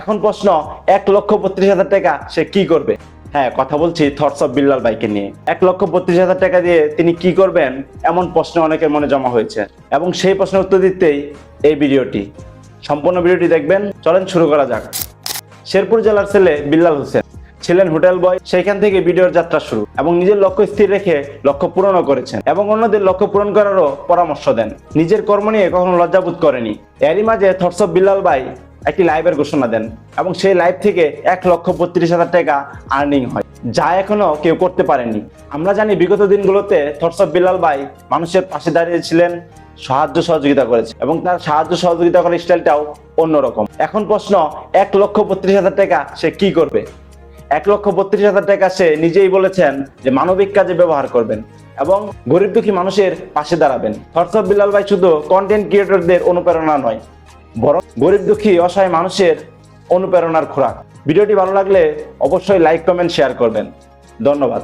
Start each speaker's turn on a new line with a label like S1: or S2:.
S1: এখন প্রশ্ন, এক লক্ষ বত্রিশ হাজার টাকা সে কি করবে? হ্যাঁ কথা বলছি থটস অফ বিল্লাল বাইকে নিয়ে। এক লক্ষ বত্রিশ হাজার টাকা দিয়ে তিনি কি করবেন এমন প্রশ্ন অনেকের মনে জমা হয়েছে। এবং সেই প্রশ্নের উত্তর দিতেই এই ভিডিওটি। সম্পূর্ণ ভিডিওটি দেখবেন, চলেন শুরু করা যাক। শেরপুর জেলার ছেলে বিল্লাল হোসেন ছিলেন হোটেল বয় সেখান থেকে ভিডিওর যাত্রা শুরু এবং নিজের লক্ষ্য স্থির রেখে লক্ষ্য পূরণও করেছেন এবং অন্যদের লক্ষ্য পূরণ করারও পরামর্শ দেন। নিজের কর্ম নিয়ে কখনো লজ্জাবোধ করেনি। এরই মাঝে থটস অফ বিল্লাল ভাই একটি লাইভের ঘোষণা দেন এবং সেই লাইভ থেকে এক লক্ষ বত্রিশ হাজার টাকা আর্নিং হয়, যা এখনও কেউ করতে পারেনি। আমরা জানি বিগত দিনগুলোতে থটস অফ বিল্লাল ভাই মানুষের পাশে দাঁড়িয়েছিলেন, সাহায্য সহযোগিতা করেছে এবং তার সাহায্য সহযোগিতা করার স্টাইলটাও অন্যরকম। এখন প্রশ্ন, এক লক্ষ বত্রিশ হাজার টাকা সে কি করবে? এক লক্ষ বত্রিশ হাজার টাকা সে নিজেই বলেছেন যে মানবিক কাজে ব্যবহার করবেন এবং গরিব দুঃখী মানুষের পাশে দাঁড়াবেন। হর্ষব বিলাল ভাই শুধু কন্টেন্ট ক্রিয়েটরদের অনুপ্রেরণা নয় বরং গরিব দুঃখী, অসহায় মানুষের অনুপ্রেরণার খোরাক। ভিডিওটি ভালো লাগলে অবশ্যই লাইক কমেন্ট শেয়ার করবেন। ধন্যবাদ।